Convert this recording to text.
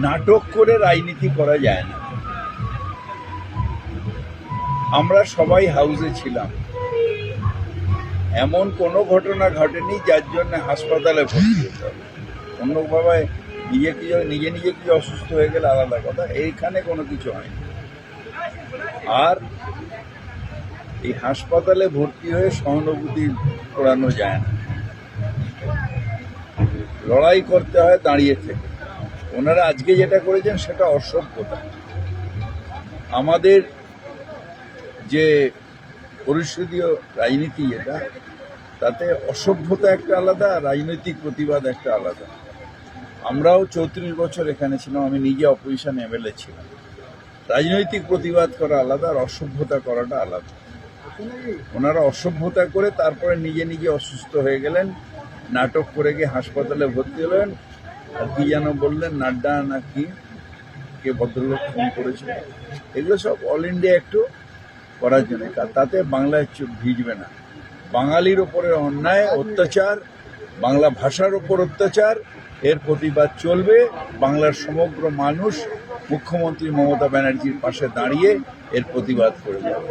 নাটক করে রাজনীতি করা যায় না। আমরা সবাই হাউসে ছিলাম। এমন কোনো ঘটনা ঘটেনি যার জন্য হাসপাতালে ভর্তি হতে হবে। অন্যভাবে নিজে কি নিজে নিজে কি অসুস্থ হয়ে গেলে আলাদা কথা, এইখানে কোনো কিছু হয়নি। আর এই হাসপাতালে ভর্তি হয়ে সহানুভূতি করানো যায় না। লড়াই করতে হয় দাঁড়িয়ে থেকে। ওনারা আজকে যেটা করেছেন সেটা অসভ্যতা। আমাদের যে পরিষদীয় রাজনীতি এটা, তাতে অসভ্যতা একটা আলাদা, রাজনৈতিক প্রতিবাদ একটা আলাদা। আমরাও চৌত্রিশ বছর এখানে ছিলাম, আমি নিজে অপোজিশন এমএলএ ছিলাম। রাজনৈতিক প্রতিবাদ করা আলাদা আর অসভ্যতা করাটা আলাদা। ওনারা অসভ্যতা করে তারপরে নিজে নিজে অসুস্থ হয়ে গেলেন, নাটক করে গিয়ে হাসপাতালে ভর্তি হলেন আর কি যেন বললেন, নাড্ডা না কি ভদ্রলোক ফোন করেছিল? এগুলো সব অল ইন্ডিয়া একটু করার জন্য। তাতে বাংলায় চোখ ভিজবে না। বাঙালির ওপরে অন্যায়, অত্যাচার, বাংলা ভাষার ওপর অত্যাচার, এর প্রতিবাদ চলবে। বাংলার সমগ্র মানুষ মুখ্যমন্ত্রী মমতা ব্যানার্জির পাশে দাঁড়িয়ে এর প্রতিবাদ করে যাবে